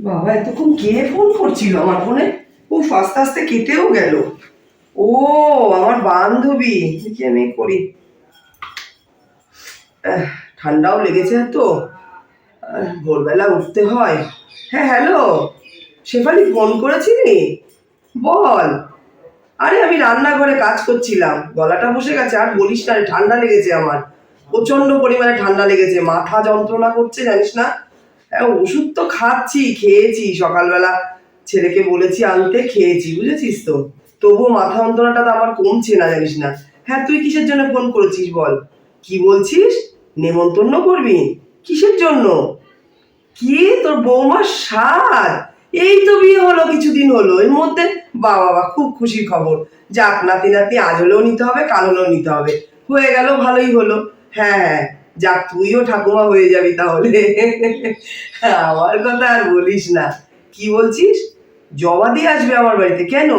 বাবা, এতক্ষণ কে ফোন করছিল আমার ফোনে উফ আস্তে আস্তে কেটেও গেল। ও, আমার বান্ধবী দেখি আমি করি? ঠান্ডাও লেগেছে তো। ভোরবেলা উঠতে হয়। হ্যাঁ হ্যালো, শেফালি ফোন করেছিলি? বল। আরে, আমি রান্নাঘরে কাজ করছিলাম। গলাটা বসে গেছে, আর বলিস না ঠান্ডা লেগেছে আমার। প্রচণ্ড পরিমাণে ঠান্ডা লেগেছে। মাথা যন্ত্রণা করছে, জানিস না? ওষুধ তো খাচ্ছি, খেয়েছি। সকালবেলা ছেলেকে বলেছি আনতে খেয়েছি, বুঝেছিস তো? তবুও মাথা যন্ত্রণাটা তো আমার কমছে না, জানিস না। হ্যাঁ তুই কিসের জন্য ফোন করেছিস বল? কি বলছিস? নেমন্তন্ন করবি? কিসের জন্য? কি? তোর বৌমার সাদ এই তো বিয়ে হলো, কিছুদিন হলো। এর মধ্যে বাবা বাবা, খুব খুশির খবর। যাক নাতি নাতি আজ হলেও নিতে হবে, কাল হলেও নিতে হবে। হয়ে গেল, ভালোই হলো। হ্যাঁ হ্যাঁ। যাক তুইও ঠাকুমা হয়ে যাবি তাহলে। আমার কথা আর বলিস না। কি বলছিস? জবা দিয়ে আসবে আমার বাড়িতে, কেন?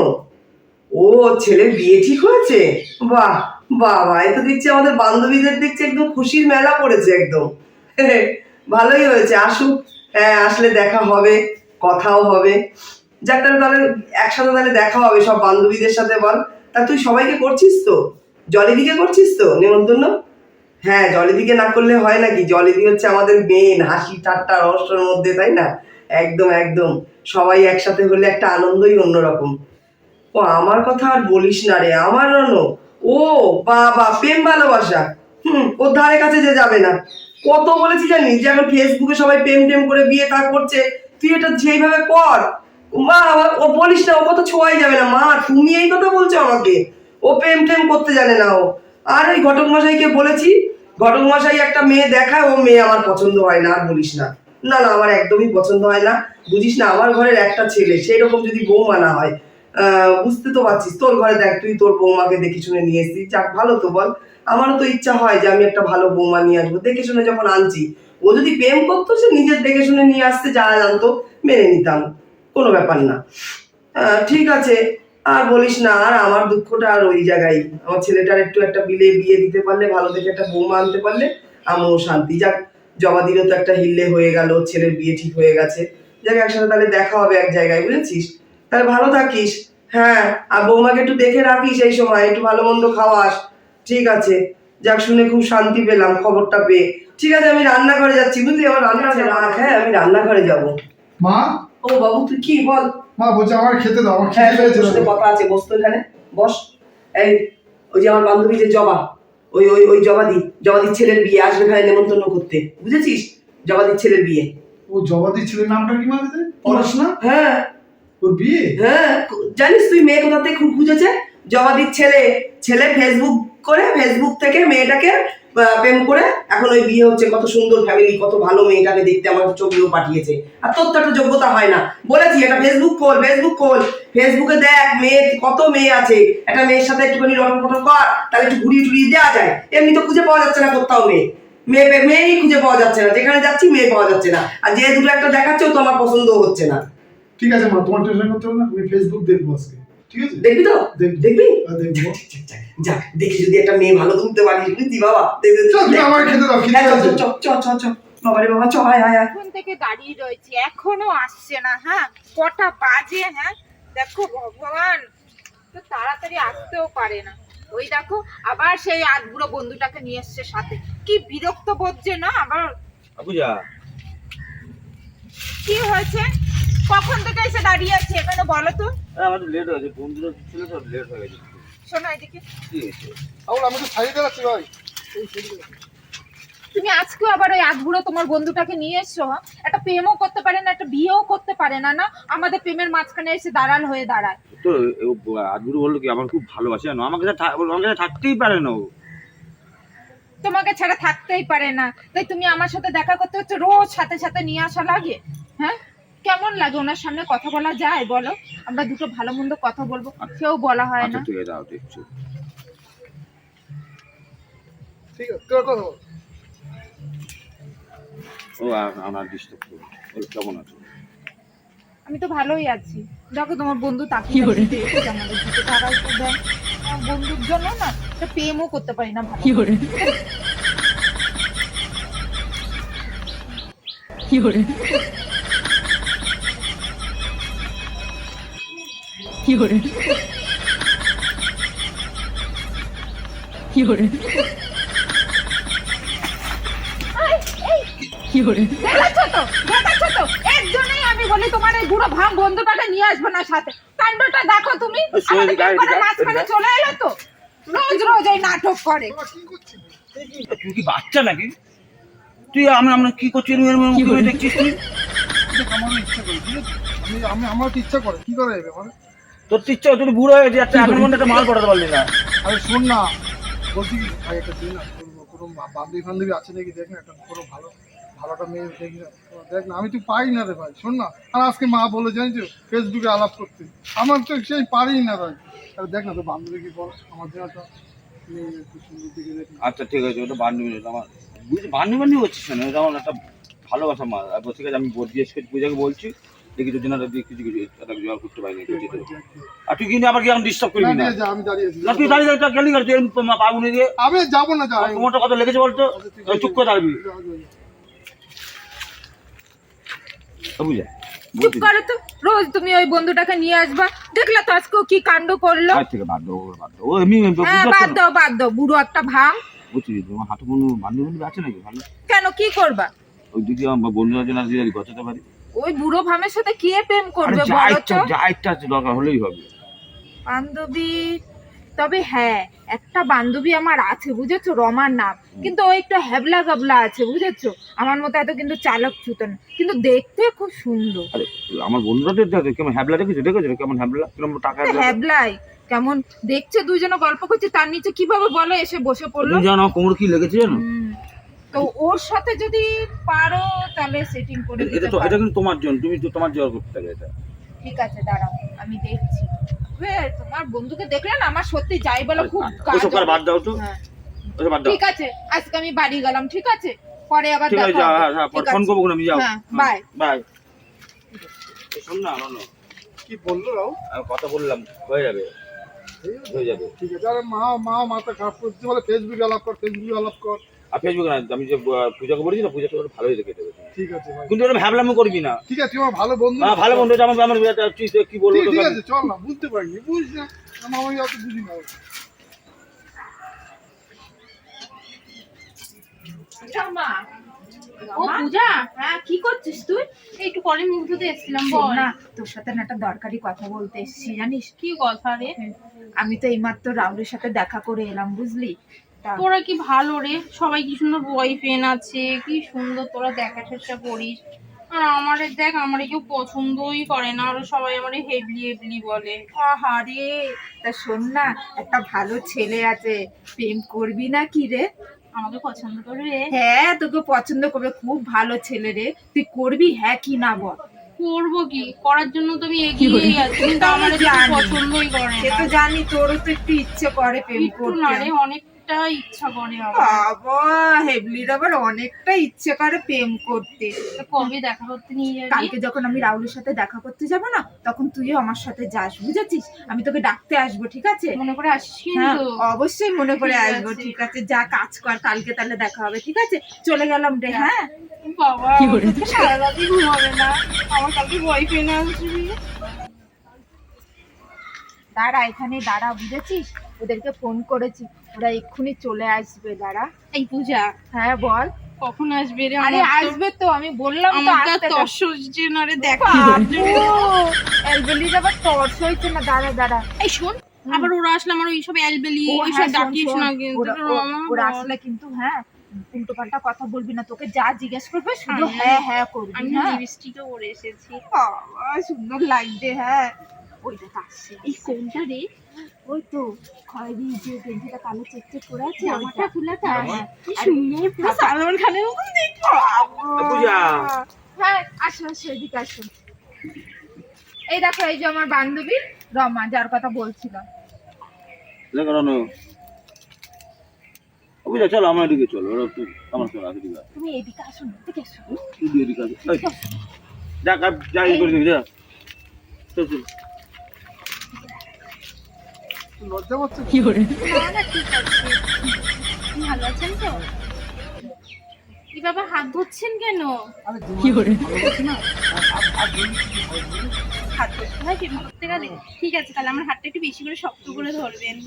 ও, ছেলের বিয়ে ঠিক হয়েছে? বাহ বাবা এ তো দেখছি আমাদের বান্ধবীদের দেখছি একদম খুশির মেলা পড়েছে একদম। ভালোই হয়েছে, আসুক। হ্যাঁ আসলে দেখা হবে, কথাও হবে। যাক, তাহলে তাহলে একসাথে তাহলে দেখা হবে, সব বান্ধবীদের সাথে বল। তা তুই সবাইকে করছিস তো? জলেদিকে করছিস তো নেমন্তন্ন হ্যাঁ জলেদিকে না করলে হয় নাকি? জলেদি হচ্ছে আমাদের মেন হাসি ঠাট্টা রহস্যর মধ্যে, তাই না? একদম একদম। সবাই একসাথে হলে একটা আনন্দই অন্যরকম। ও, আমার কথা আর বলিস না রে। আমার রণ ও বাবা, প্রেম ভালোবাসা। হুম, ওর ধারে কাছে যে যাবে না। কত বলেছি জানিস? যে এখন ফেসবুকে সবাই প্রেম টেম করে বিয়ে তা করছে। তুই এটা যেইভাবে কর। মা, ও বলিস না, ও কথা ছোঁয়াই যাবে না। মা, তুমি এই কথা বলছো আমাকে। ও প্রেম টেম করতে জানে না ও। আর ওই ঘটক মশাইকে বলেছি ঘটক মশাই একটা মেয়ে দেখায় ও মেয়ে আমার পছন্দ হয় না, আর বলিস না। না না, আমার একদমই পছন্দ হয় না। বুঝিস না, আমার ঘরের একটা ছেলে সেই রকম যদি বৌমা না হয় বুঝতে তো পারছিস। তোর ঘরে দেখ, তুই তোর বৌমাকে দেখে শুনে নিয়ে এসেছিস যাক, ভালো তো বল। আমারও তো ইচ্ছা হয় যে আমি একটা ভালো বৌমা নিয়ে আসব। দেখে শুনে যখন আনছি, ও যদি প্রেম করতো, সে নিজের দেখে শুনে নিয়ে আসতে যারা জানতো, মেনে নিতাম। কোনো ব্যাপার না। ঠিক আছে। আর বলিস না আর আমার দুঃখটা আর ওই জায়গায়। আমার ছেলেটার একটু একটা বিলে বিয়ে দিতে পারলে ভালো দেখে একটা বৌমা আনতে পারলে আমিও শান্তি। যাক জবা দিলেও তো একটা হিল্লে হয়ে গেল ছেলের বিয়ে ঠিক হয়ে গেছে। যাক একসাথে তাহলে দেখা হবে এক জায়গায় বুঝেছিস? তাহলে ভালো থাকিস। হ্যাঁ আর বৌমাকে একটু দেখে রাখিস এই সময় একটু ভালো মন্দ খাওয়াস। ঠিক আছে। যাক শুনে খুব শান্তি পেলাম খবরটা পেয়ে। ঠিক আছে আমি রান্নাঘরে যাচ্ছি বুঝলি? আমার রান্না রাখ হ্যাঁ আমি রান্নাঘরে যাব। মা? ও বাবু তুই কি বল? মা বলছে আমার খেতে দাও আমার হ্যাঁ খেতে পেয়েছে তোর কথা আছে বস তো এখানে। বস এই ওই যে আমার বান্ধবী যে জবা ওই ওই ওই জবাদি জবাদির ছেলের বিয়ে আসবে এখানে নেমন্তন্ন করতে। বুঝেছিস? জবাদির ছেলের বিয়ে। ও জবাদি ছেলের নামটা কি মা দিতে? পড়াশোনা হ্যাঁ। ওর বিয়ে? হ্যাঁ জানিস তুই মেয়ে কোথা থেকে খুব খুঁজেছে? জবাদির ছেলে ছেলে ফেসবুক করে ফেসবুক থেকে মেয়েটাকে প্রেম করে এখন ওই বিয়ে হচ্ছে, কত সুন্দর ফ্যামিলি কত ভালো মেয়েটাকে দেখতে আমার ছবিও পাঠিয়েছে। আর তোর তো একটা যোগ্যতা হয় না। বলেছি, একটা ফেসবুক খোল ফেসবুক খোল। ফেসবুকে দেখ, মেয়ে, কত মেয়ে আছে। একটা মেয়ের সাথে একটুখানি রটন পটন কর, তাহলে একটু ঘুরিয়ে টুরিয়ে দেওয়া যায়। এমনি তো খুঁজে পাওয়া যাচ্ছে না কোথাও মেয়ে। মেয়ে মেয়ে- মেয়েই খুঁজে পাওয়া যাচ্ছে না। যেখানে যাচ্ছি, মেয়ে পাওয়া যাচ্ছে না। আর যে দুটো একটা দেখাচ্ছে ও তো আমার পছন্দ হচ্ছে না। ঠিক আছে, মা, তোমার টেনশন করতে হবে না? আমি ফেসবুক দেখব আজকে। ঠিক আছে? দেখবি তো? দেখবি। দেখব? যা দেখি যদি একটা মেয়ে ভালো তুলতে পারিস বুঝলি বাবা। আমার খেতে দাও খেতে হ্যাঁ। বাবা রে বাবা চ আয় আয় আয়। এখন থেকে দাঁড়িয়ে রয়েছে এখনও আসছে না হ্যাঁ? কটা বাজে হ্যাঁ? দেখো ভগবান তো তাড়াতাড়ি আসতেও পারে না। ওই দেখো আবার সেই আধবুড়ো বন্ধুটাকে নিয়ে এসছে সাথে। কি বিরক্ত বোধছে না আবার আপুজা কি হয়েছে? কখন থেকে এসে দাঁড়িয়ে আছে এখানে বলো তো। আমার লেট হয়েছে বন্ধুরা ছিল তো লেট হয়ে গেছে। শোনো এদিকে। কি হয়েছে? আউল আমি তো সারিয়ে দেখাচ্ছি ভাই। তুমি আজকেও আবার ওই আধবুড়ো তোমার বন্ধুটাকে নিয়ে এসছো হ্যাঁ? একটা প্রেমও করতে পারে না একটা বিয়েও করতে পারে না না? আমাদের প্রেমের মাঝখানে এসে দাঁড়াল হয়ে দাঁড়ায়। তো আজগুরু বলল কি আমার খুব ভালোবাসে জানো? আমাকে আমাকে থাকতেই পারে না ও। তোমাকে ছাড়া থাকতেই পারে না। তাই তুমি আমার সাথে দেখা করতে হচ্ছে রোজ সাথে সাথে নিয়ে আসা লাগে হ্যাঁ? কেমন লাগে? ওনার সামনে কথা বলা যায়? বলো। আমরা দুটো ভালো মন্দ কথা বলব। কেউ বলা হয় আচ্ছা না। ঠিক আছে দাও দেখছ। ঠিক আছে তোর কথা বল। ও আমার ডিস্টার্ব করো। ওর কেমন আছো? আমি তো ভালোই আছি। দেখো তোমার বন্ধু তাকিয়ে আমাদের দিকে তো দেয় বন্ধুর জন্য না একটা প্রেমও করতে পারি না ভালো করে। জন্যই আমি বলি তোমার এই বুড়ো ভাম বন্ধুটাকে নিয়ে আসবে না সাথে। কাণ্ডটা দেখো তুমি। ওই শোনো, আমাকে গাড়ি- করে গাড়ি- মাঝখানে চলে এলো তো। রোজ রোজ এই নাটক করে। তুই কি বাচ্চা নাকি? তুই আমি আমরা কি করছিস এরম এরম কি করে দেখছিস তুই? আমার ইচ্ছা করে? আমি আমি আমার ইচ্ছা করে কি করে মানে তোর ইচ্ছা তুই বুড়ো হয়ে গেছে এখন মধ্যে একটা মাল পড়াতে পারলি না। আরে শোন না। বলছি ভাই একটা দিন না কোনো বান্ধবী ফান্ধবী আছে নাকি? দেখ না একটা কোনো ভালো ভালোটা মেয়ে দেখি না। দেখ না আমি তো পারি না রে ভাই শোন না। আর আজকে মা বলে জানিস ফেসবুকে আলাপ করতে। আমার তো সেই পারি না ভাই। আর দেখ না তো বান্ধবীকে বল আমার জন্য একটা আচ্ছা ঠিক আছে ওটা বান্ধবী আমার বুঝলি বান্ধবী বান্ধবী হচ্ছিস না ওটা আমার একটা ভালোবাসা আর ঠিক আছে আমি জিজ্ঞেস করছি পূজাকে বলছি। দেখি কিছু কিছু জোগাড় করতে পারিনি আর তুই কিন্তু আবার কি এখন ডিস্টার্ব করবি না। না, আমি দাঁড়িয়ে না তুই দাঁড়িয়ে গেলি তুই দিয়ে আমি যাব না যা আমি- তোমারটা কত লেগেছে বলতো? চুপ করে দাঁড়াবি। যা, যা, যা। বুঝা চুপ করো তো। রোজ তুমি ওই বন্ধুটাকে নিয়ে আসবা। দেখলে তো আজকে কি কাণ্ড করল। থেকে বাদ দাও বাদ দাও। এমনি হ্যাঁ বাদ দাও বাদ দাও বুড়ো একটা ভাম। বুঝছি তোমার হাতে কোনো বান্ধবী আছে নাকি? ভালো। কেন কি করবা? ওই দিকে আমার বন্ধুরা জন্য দিয়ে গছাতে পারি। ওই বুড়ো ভামের সাথে কে প্রেম করবে বলো তো? দরকার হলেই হবে। বান্ধবী তবে হ্যাঁ একটা বান্ধবী আমার আছে বুঝেছ? রমার নাম। কিন্তু ও একটু হ্যাবলা গাবলা আছে বুঝেছ? আমার মতো এত কিন্তু চালক ছুতো না। কিন্তু দেখতে খুব সুন্দর। আরে আমার বন্ধুরা তো দেখো কেমন হ্যাবলা দেখেছ? দেখেছ? কেমন হ্যাবলা? কীরকম টাকা হ্যাবলা? হ্যাবলাই কেমন দেখছে দুজনে গল্প করছে তার নিচে কীভাবে বলো এসে বসে পড়ল? জানো কোমর কি লেগেছে জানো। তো ওর সাথে যদি পারো তাহলে সেটিং করে এটা দিতে তো এটা কিন্তু তোমার জন্য তুমি তো তোমার জোগাড় করতে হবে এটা। ঠিক আছে দাঁড়াও আমি দেখছি। তোমার বন্ধুকে দেখলে না আমার সত্যি যাই বলো খুব কাজ ওসব করে বাদ দাও তো হ্যাঁ। বাদ দাও। ঠিক আছে আজকে আমি বাড়ি গেলাম ঠিক আছে? পরে আবার দেখা হবে। হ্যাঁ হ্যাঁ ফোন আছে। করব আমি যাও। হ্যাঁ, bye. বাই শোন না রনো কি বলল রাও? আমি কথা বললাম হয়ে যাবে। হয়ে যাবে? ঠিক আছে আরে মা মা মাথা খারাপ করছে বলে ফেসবুকে আলাপ কর ফেসবুকে আলাপ কর। আর ফেসবুকে না আমি যে পূজাকে বলেছি না পূজাটা ওটা ভালোই রেখে দেবে। ঠিক আছে ভাই। কিন্তু ওটা ভাবলামও করবি না। ঠিক আছে আমার ভালো বন্ধু না ভালো বন্ধু আমার আমার কি বলব ঠিক ঠিক আছে চল না বুঝতে পারিনি বুঝ না। আমি অত বুঝি না। ও পূজা হ্যাঁ কি করছিস তুই? একটু মুখ ধুতে এসেছিলাম বল। না তোর সাথে না একটা দরকারি কথা বলতে এসেছি জানিস? কি কথা রে? আমি তো এইমাত্র রাহুলের সাথে দেখা করে এলাম বুঝলি? তোরা কি ভালো রে? সবাই কি সুন্দর বয়ফ্রেন্ড আছে? কি সুন্দর তোরা দেখা চেষ্টা করিস। আর আমারে দেখ আমারে কেউ পছন্দই করে না। আর সবাই আমারে হেবলি হেবলি বলে। আহারে তা শোন না একটা ভালো ছেলে আছে। প্রেম করবি না কি রে? আমাকে পছন্দ করে রে হ্যাঁ তোকে পছন্দ করবে। খুব ভালো ছেলে রে। তুই করবি? হ্যাঁ কি না বল? করব কি? করার জন্য তো আমি এগিয়েই আছি। কিন্তু আমার পছন্দই করে সে তো জানি তোরও তো একটু ইচ্ছে করে প্রেম করতে। রে অনেকটা ইচ্ছা করে বাবা হেবলির আবার অনেকটা ইচ্ছে করে প্রেম করতে। তা কবে দেখা করতে নিয়ে যাবি? কালকে যখন আমি রাহুলের সাথে দেখা করতে যাব না তখন তুইও আমার সাথে যাস বুঝেছিস? আমি তোকে ডাকতে আসব ঠিক আছে? মনে করে আসিস হ্যাঁ কিন্তু অবশ্যই মনে করে আসব ঠিক আছে যা কাজ কর কালকে তাহলে দেখা হবে ঠিক আছে? চলে গেলাম রে হ্যাঁ? বাবা সারা রাতই ঘুমাবে না। আমার কালকে বয়ফ্রেন্ড আসবি। দাঁড়া এখানে দাঁড়া বুঝেছিস? ওদেরকে ফোন করেছি। ওরা এক্ষুনি চলে আসবে দাঁড়া। এই পূজা হ্যাঁ বল। কখন আসবে রে আরে আসবে তো আমি বললাম তো আসতে তর্স হচ্ছে না রে দেখ আবার না দাঁড়া দাঁড়া। এই শোন আবার ওরা আসলে আমার ওইসব অ্যালবেলি ওইসব হ্যাঁ, ডাকিস না কিন্তু ওরা-। আসলে কিন্তু হ্যাঁ উল্টো পাল্টা কথা বলবি না তোকে যা জিজ্ঞেস করবে শুধু হ্যাঁ হ্যাঁ করবি আমি হ্যাঁ। লিপস্টিকও পরে এসেছি। বাবা সুন্দর লাগছে হ্যাঁ। ওই দেখ এই কোনটা রে ওই তো খয়েরি যে গেঞ্জিটা কালো চেক চেক করে আছে ওইটা। খোলাটা। কি সুন্দর পুরো সালমান খানের মতন পূজা। হ্যাঁ আসো আসো এদিকে আসো। এই দেখো এই যে আমার বান্ধবী রমা যার কথা বলছিলাম। দেখো রনো। বুঝা চলো আমার এদিকে চলো। আমার চলো আগে তুমি এদিকে আসো এদিকে আসো। তুই এদিকে আসো। এই, যা যা করে দিবি যা। চল চল। লজ্জা পাচ্ছে না না ঠিক আছে। আপনি ভালো আছেন তো? কি বাবা হাত ধরছেন কেন? আরে কি করে? কি? হাত ধরতে হয় প্রেম করতে গেলে? ঠিক আছে তাহলে আমার হাতটা একটু বেশি করে শক্ত করে ধরবেন।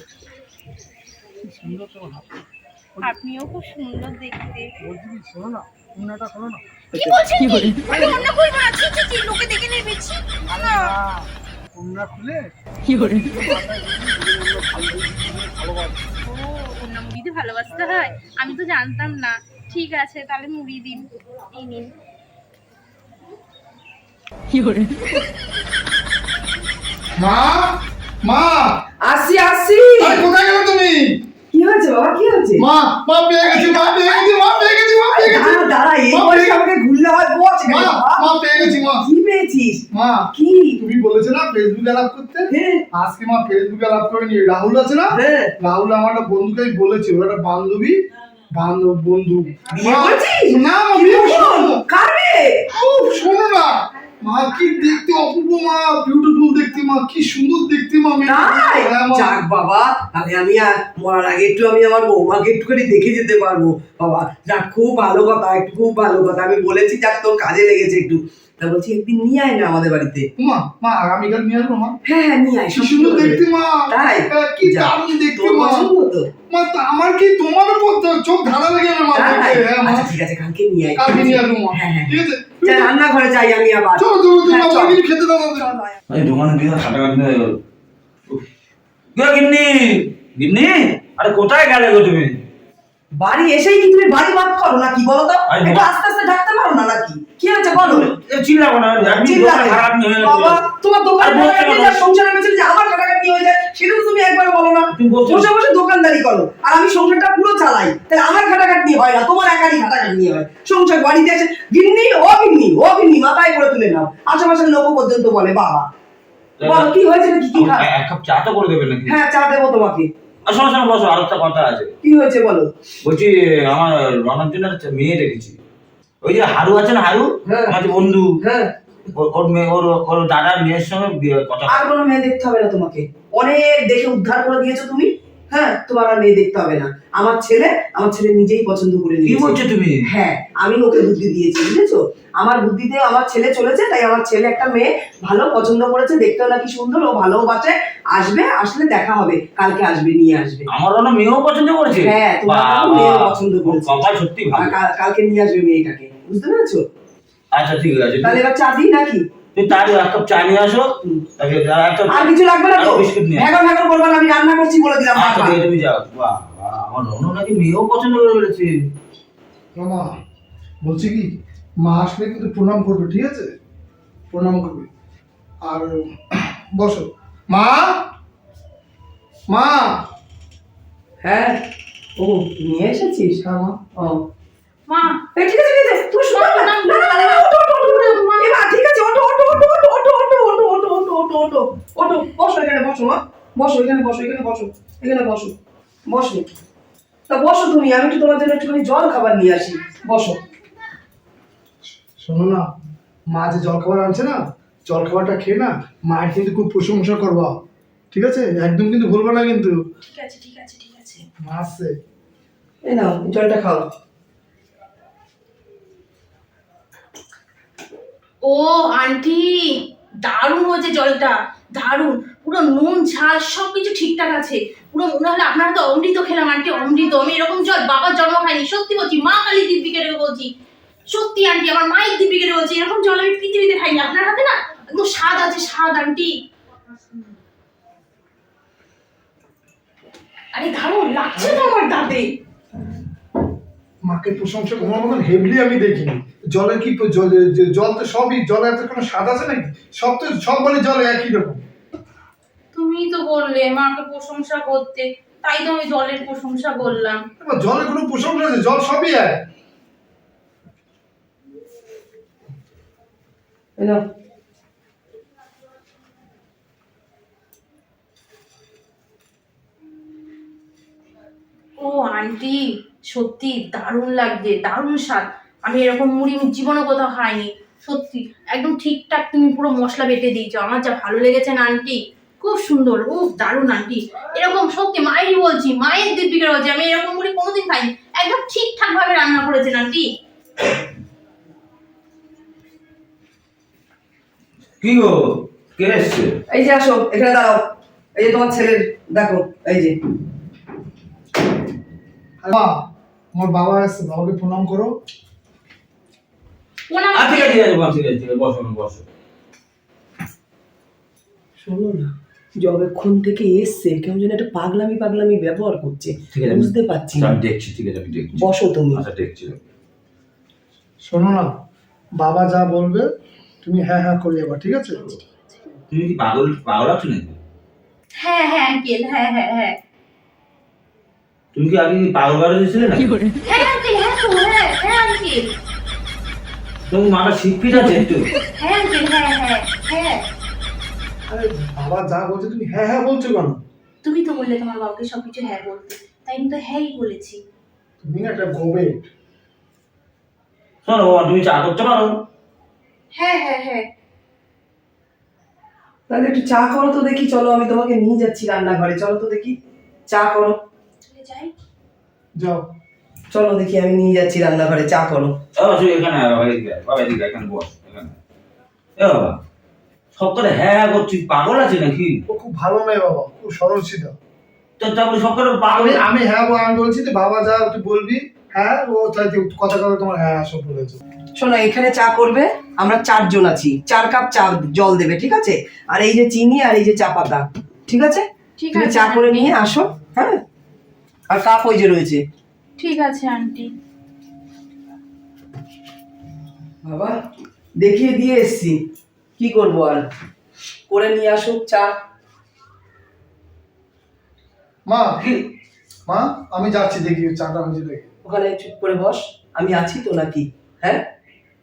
আপনিও খুব সুন্দর দেখতে। কি শোনো না অন্যটা করো না। কি বলছেন কি আমি অন্য করব না ছি, ছি, ছি, লোকে দেখে নেবে ছি। না অন্য খুলে মুড়িতে ভালোবাসতে হয়? আমি তো জানতাম না। ঠিক আছে তাহলে মুড়ি দিন। এই নিন। মা মা! আসি আসি! কোথায় গেলে তুমি? কি হয়েছে বাবা? কি হয়েছে? মা মা পেয়ে গেছি মা পেয়ে গেছি মা পেয়ে গেছি মা পেয়ে গেছি। দাঁড়া দাঁড়া এই বয়সে আমাকে ঘুরলে হয় বস মা মা পেয়ে গেছি মা। কি পেয়েছিস? মা কি? তুমি বলেছ না ফেসবুকে অ্যালাপ করতে আজকে মা ফেসবুকে অ্যালাপ করে নিয়ে রাহুল আছে না? হ্যাঁ। রাহুল আমার একটা বন্ধুকে আমি বলেছি ওর একটা বান্ধবী বান্ধব বন্ধু? না শোনো না। মা কি দেখতে অপূর্ব মা। বিউটিফুল দেখতে মা। কি সুন্দর দেখতে মা। তাই? হ্যাঁ, যাক বাবা তাহলে আমি মরার আগে একটু আমি আমার বৌমাকে একটুখানি দেখে যেতে পারব। বাবা যাক খুব ভালো কথা একটু খুব ভালো কথা। আমি বলেছি যাক তোর কাজে লেগেছে একটু। তা বলছি একদিন নিয়ে আয় না আমাদের বাড়িতে। মা মা আগামীকাল নিয়ে আসব মা। হ্যাঁ হ্যাঁ নিয়ে আয় কি সুন্দর দেখতে মা। তাই? হ্যাঁ, কি দারুণ দেখতে মা। পছন্দ তো? মা তা আমার কি তোমার উপর চোখ ধাঁধা লেগে যাবে মা? হ্যাঁ, আচ্ছা ঠিক আছে কালকে নিয়ে আয়। কালকে নিয়ে আসব মা। হ্যাঁ হ্যাঁ ঠিক আছে। যা, রান্নাঘরে যাই আমি আবার। চলো চলো চলো হ্যাঁ, আমার কিছু খেতে দাও। এই দোকানে দিয়ে কাটাকাটি হয়ে গেল গো গিন্নি? গিন্নি? আরে কোথায় গেলে গো তুমি? বাড়ি এসেই কি তুমি বাড়ি বাদ করো নাকি বলো তো? একটু পারো না নাকি? কি হয়েছে বলো? চিল্লাবো না আমি খারাপ নিয়ে তোমার দোকান আরে বলতে খারাপ পারো। যা সংসারের পেছনে যে আমার কাটাকাটি হয়ে যায় সেটা তুমি একবার বলো না। বসে বসে দোকানদারি করো। আর আমি সংসারটা পুরো চালাই। তাহলে আমার খাটাখাটি হয় না তোমার একারই খাটাখাটি হয়। সংসার বাড়িতে আছে। গিন্নি ও গিন্নি ও গিন্নি মাথায় করে তুলে নাও। আশেপাশের লোক পর্যন্ত বলে বাবা। বলো কি হয়েছে কি এক কাপ চা তো করে নাকি? হ্যাঁ চা দেবো তোমাকে। আর শোনো শোনো বসো আর একটা কথা আছে। কি হয়েছে বলো? বলছি আমার রনার জন্য মেয়ে রেখেছি ওই যে হারু আছে না হারু? হ্যাঁ। আমার বন্ধু। হ্যাঁ। ওর- ওর মেয়ে ওর ওর দাদার মেয়ের সঙ্গে কথা আর কোনো মেয়ে দেখতে হবে না তোমাকে। অনেক দেখে উদ্ধার করে দিয়েছ তুমি। হ্যাঁ তোমার আর মেয়ে দেখতে হবে না। আমার ছেলে আমার ছেলে নিজেই পছন্দ করে কি বলছো তুমি? হ্যাঁ আমি ওকে বুদ্ধি দিয়েছি বুঝেছ? আমার বুদ্ধিতে আমার ছেলে চলেছে তাই আমার ছেলে একটা মেয়ে ভালো পছন্দ করেছে দেখতেও নাকি সুন্দর ও ভালোবাসে আসবে আসলে দেখা হবে কালকে আসবে নিয়ে আসবে। আমার রনা মেয়েও পছন্দ করেছে? হ্যাঁ, তোমার মেয়েও পছন্দ করেছে। সত্যি ভালো। কালকে নিয়ে আসবে মেয়েটাকে। বুঝতে পেরেছ? আচ্ছা ঠিক আছে। তাহলে এবার চা দিই নাকি? তুই তার এক কাপ চা নিয়ে আসো। আর কিছু লাগবে না তো? বিস্কুট নিয়ে আসো। ভেগর ভেগর না আমি রান্না করছি বলে দিলাম। আচ্ছা ঠিক তুমি যাও। বাহ বাহ, আমার রনু নাকি মেয়েও পছন্দ করে ফেলেছে মা বলছি কি মা আসলে কিন্তু প্রণাম করবে ঠিক আছে? প্রণাম করবে। আর বসো। মা? মা? হ্যাঁ। ও নিয়ে এসেছিস? হ্যাঁ মা। ও মা ঠিক আছে ঠিক আছে তুমি শোনো না না না না ঠিক আছে বসো এখানে বসো মা বসো এখানে বসো এখানে বসো এখানে বসো বসো তা বসো তুমি আমি একটু তোমার জন্য একটুখানি জল খাবার নিয়ে আসি বসো শোনো না মা যে জলখাবার আনছে না জলখাবারটা খেয়ে না মায়ের কিন্তু খুব প্রশংসা করবা ঠিক আছে একদম কিন্তু ভুলবে না কিন্তু ঠিক আছে ঠিক আছে ঠিক আছে মা আসছে এই নাও জলটা খাও ও আন্টি দারুণ হয়েছে জলটা, দারুণ। পুরো নুন, ঝাল সব কিছু ঠিকঠাক আছে। পুরো মনে হলো আপনারা তো অমৃত খেলাম আন্টি অমৃত, আমি এরকম জল, বাবার জন্ম খাইনি সত্যি বলছি, মা কালী দিব্যিকে রেখে বলছি। সত্যি আন্টি আমার মায়ের দিব্যিকে রেখে বলছি, এরকম জল আমি পৃথিবীতে খাইনি। আপনার হাতে না একদম স্বাদ আছে, স্বাদ আন্টি আরে দারুণ, লাগছে তো আমার দাঁতে। মাকে প্রশংসা তোমার মতন হেভলি আমি দেখিনি। জলের কি জল- জল তো সবই জলের এত কোনো স্বাদ আছে নাকি? সব তো সব বলে জল একই রকম। তুমি তো বললে মাকে প্রশংসা করতে তাই তো আমি জলের প্রশংসা করলাম। এবার জলের কোনো প্রশংসা আছে? জল সবই এক এই নাও ও আন্টি সত্যি দারুণ লাগছে দারুণ স্বাদ। আমি এরকম মুড়ি আমি জীবনে কোথাও খাইনি সত্যি। একদম ঠিকঠাক তুমি পুরো মশলা বেটে দিয়েছ আমার যা ভালো লেগেছে না আন্টি খুব সুন্দর ও দারুণ আন্টি। এরকম সত্যি মায়েরই বলছি মায়ের দিব্যিকে বলছি আমি এরকম মুড়ি কোনোদিন খাইনি। একদম ঠিকঠাক ভাবে রান্না করেছেন আন্টি। কি গো? কে এসছে? এই যে আসো এখানে দাঁড়াও। এই যে তোমার ছেলের দেখো এই যে। মা আমার বাবা আসছে বাবাকে প্রণাম করো। প্রণাম ঠিক আছে ঠিক আছে, ঠিক আছে বসো বসো। শোনো না যবেক্ষণ থেকে এসছে কেমন যেন একটা পাগলামি পাগলামি ব্যবহার করছে ঠিক আছে, বুঝতে পারছি না। দেখছি ঠিক আছে আমি দেখছি। বসো তুমি। আচ্ছা দেখছি। শোনো না বাবা যা বলবে তুমি হ্যাঁ হ্যাঁ করে যাবা ঠিক আছে? তুমি কি পাগল পাগল আছো নাকি? হ্যাঁ হ্যাঁ আঙ্কেল হ্যাঁ হ্যাঁ হ্যাঁ। তুমি কি আগে পাগল গাড়ি দিয়েছিলে নাকি? হ্যাঁ আঙ্কেল হ্যাঁ তো হ্যাঁ হ্যাঁ আঙ্কেল তোমার মাথা শিখপিট আছে হ্যাঁ আঙ্কেল হ্যাঁ হ্যাঁ হ্যাঁ। আরে বাবা যা বলছে তুমি হ্যাঁ হ্যাঁ বলছো কেন? তুমি তো বললে তোমার বাবাকে সবকিছু হ্যাঁ বলতে। তাই আমি তো হ্যাঁই বলেছি। তুমি না একটা গোবে শোনো বাবা, তুমি চা করতে পারো। হ্যাঁ হ্যাঁ হ্যাঁ। তাহলে একটু চা করো তো দেখি চলো আমি তোমাকে নিয়ে যাচ্ছি রান্নাঘরে চলো তো দেখি। চা করো। চলে যাই যাও। চলো দেখি আমি নিয়ে যাচ্ছি রান্নাঘরে চা করো। বাবা তুই এখানে বাবা এদিকে বাবা এদিকে এখানে বস এখানে। এ বাবা সব করে হ্যাঁ হ্যাঁ করছিস পাগল আছে নাকি? ও খুব ভালো মেয়ে বাবা খুব সরল ছিল। তো তারপরে সব করে পাগল? আমি আমি হ্যাঁ বল আমি বলছি যে বাবা যা তুই বলবি হ্যাঁ ও তাই তুই কথা কথা তোমার হ্যাঁ হ্যাঁ সব বলেছে। শোনো এখানে চা করবে আমরা চারজন আছি। চার কাপ চা জল দেবে ঠিক আছে? আর এই যে চিনি আর এই যে চা পাতা ঠিক আছে? ঠিক আছে চা করে নিয়ে আসো হ্যাঁ? আর কাপ ওই যে রয়েছে? ঠিক আছে আন্টি। বাবা দেখিয়ে দিয়ে এসছি। কি করব আর? করে নিয়ে আসুক চা। মা কি মা আমি যাচ্ছি দেখি চাটা হয়েছে দেখি ওখানে চুপ করে বস আমি আছি তো নাকি? হ্যাঁ?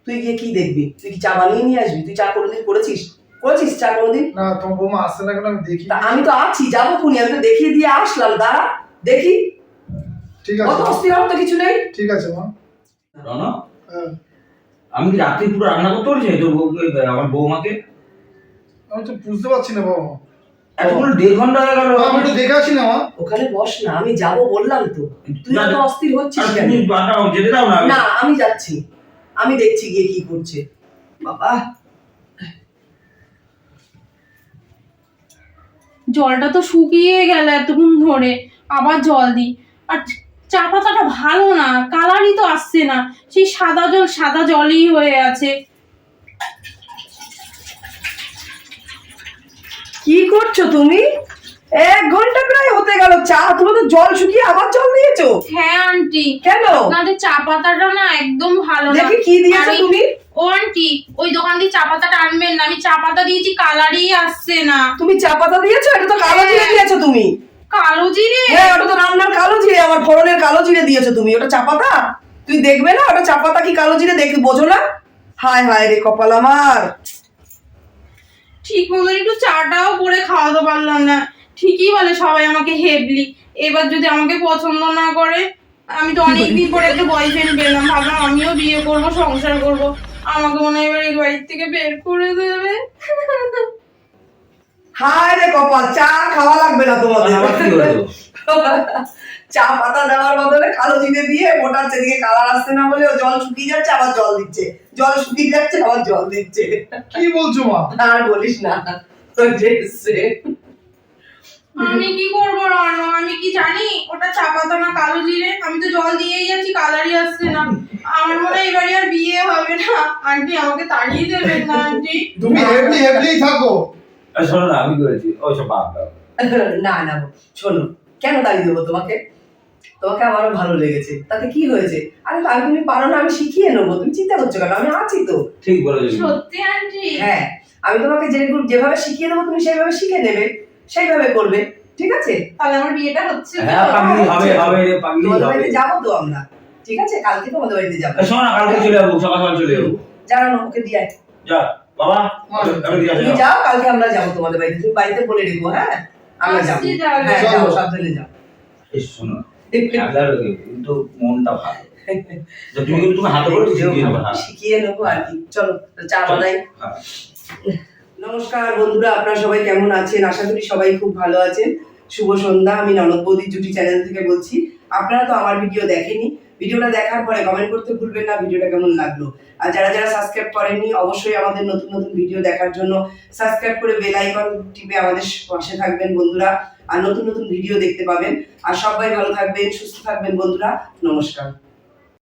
তুই গিয়ে কি দেখবি? তুই কি চা বানিয়ে নিয়ে আসবি? তুই চা কোনোদিন করেছিস? করেছিস চা কোনোদিন? না তোমার বৌমা আসছে না কেন আমি দেখি আমি তো আছি যাব খুনি আমি তো দেখিয়ে দিয়ে আসলাম দাঁড়া। দেখি। ঠিক অত আছে অস্থির হওয়ার তো কিছু নেই। ঠিক আছে মা। রনো হ্যাঁ। আমি কি রাত্রি পুরো রান্না করতে পারছি তোর বউকে আমার বৌমাকে? আমি তো বুঝতে পারছি না বাবা। এখন দেড় ঘণ্টা হয়ে গেল। আমি একটু দেখে আসি না মা। ওখানে বস না আমি যাব বললাম তো। তুই তো অস্থির হচ্ছিস কেন? তুমি বাটা যেতে দাও না। না আমি যাচ্ছি। আমি দেখছি গিয়ে কি করছে। বাবা। জলটা তো শুকিয়ে গেল এতক্ষণ ধরে। আবার জল দিই। আর চা পাতাটা ভালো না কালারই তো আসছে না। সেই সাদা জল সাদা জলই হয়ে আছে। কি করছ তুমি? এক ঘণ্টা প্রায় হতে গেল চা তুমি তো জল শুকিয়ে আবার জল দিয়েছ? হ্যাঁ আন্টি কেন? আপনাদের চা পাতাটা না একদম ভালো না। দেখি কি দিয়েছ তুমি? ও আন্টি ওই দোকান দিয়ে চা পাতাটা আনবেন না। আমি চা পাতা দিয়েছি কালারই আসছে না। তুমি চা পাতা দিয়েছ? এটা তো কালো জিরে দিয়েছ তুমি। কালো জিরে হ্যাঁ ওটা তো রান্নার কালো জিরে আমার ফোড়নের কালো জিরে দিয়েছ তুমি। ওটা চা পাতা তুই দেখবে না? ওটা চা পাতা কি কালো জিরে দেখে বোঝো না। হায় হায় রে কপাল আমার। ঠিক মতন একটু চাটাও করে খাওয়াতে পারলাম না। ঠিকই বলে সবাই আমাকে হেবলি। এবার যদি আমাকে পছন্দ না করে আমি তো অনেকদিন পরে একটা বয়ফ্রেন্ড পেলাম। ভাবলাম আমিও বিয়ে করব সংসার করব। আমাকে মনে হয় এবার এই বাড়ির থেকে বের করে দেবে। হায় রে কপাল চা খাওয়া লাগবে না তোমাদের। কি হলো? চা পাতা দেওয়ার বদলে কালো জিরে দিয়ে মোটার সেদিকে কালার আসছে না বলে জল শুকিয়ে যাচ্ছে আবার জল দিচ্ছে। জল শুকিয়ে যাচ্ছে আবার জল দিচ্ছে। কি বলছো মা? আর বলিস না। আমি কি করব রানো? আমি কি জানি? ওটা চা পাতা না কালো জিরে? আমি তো জল দিয়েই যাচ্ছি কালারই আসছে না। আমার মনে হয় এবারে আর বিয়ে হবে না। আন্টি আমাকে তাড়িয়ে দেবেন না আন্টি। তুমি থাকো। শোনো না আমি করেছি ওই সব বাদ দাও। না না শোনো কেন দাঁড়িয়ে দেবো তোমাকে? তোমাকে আমারও ভালো লেগেছে তাতে কি হয়েছে? আরে আমি তুমি পারো না আমি শিখিয়ে নেব তুমি চিন্তা করছ কেন? আমি আছি তো। ঠিক বলেছি সত্যি আন্টি? হ্যাঁ আমি তোমাকে যেরকম যেভাবে শিখিয়ে দেবো তুমি সেইভাবে শিখে নেবে সেইভাবে করবে ঠিক আছে? তাহলে আমার বিয়েটা হচ্ছে হ্যাঁ পাগলি হবে হবে পাগলি হবে। যাব তো আমরা ঠিক আছে? কালকে তোমাদের বাড়িতে যাব। শোনো না কালকে চলে যাব সকাল সকাল চলে যাব জানানো ওকে দিয়ে যা। বাবা তুমি যাও। কালকে আমরা যাব তোমাদের বাড়িতে। তুমি বাড়িতে বলে রেখো হ্যাঁ? আমরা যাব। হ্যাঁ চলো। যাব সাবধানে যাও। এই শোনো কিন্তু মনটা ভালো। তুমি কিন্তু তুমি হাতে করে শিখিয়ে নেবে আর কি। চলো চা বানাই। হ্যাঁ। নমস্কার বন্ধুরা আপনারা সবাই কেমন আছেন? আশা করি সবাই খুব ভালো আছেন। শুভ সন্ধ্যা আমি ননদ বৌদির জুটি চ্যানেল থেকে বলছি। আপনারা তো আমার ভিডিও দেখেনি ভিডিওটা দেখার পরে কমেন্ট করতে ভুলবেন না, ভিডিওটা কেমন লাগল? আর যারা যারা সাবস্ক্রাইব করেননি, অবশ্যই আমাদের নতুন নতুন ভিডিও দেখার জন্য সাবস্ক্রাইব করে বেল আইকন টিপে আমাদের পাশে থাকবেন বন্ধুরা, আর নতুন নতুন ভিডিও দেখতে পাবেন। আর সবাই ভালো থাকবেন, সুস্থ থাকবেন বন্ধুরা, নমস্কার।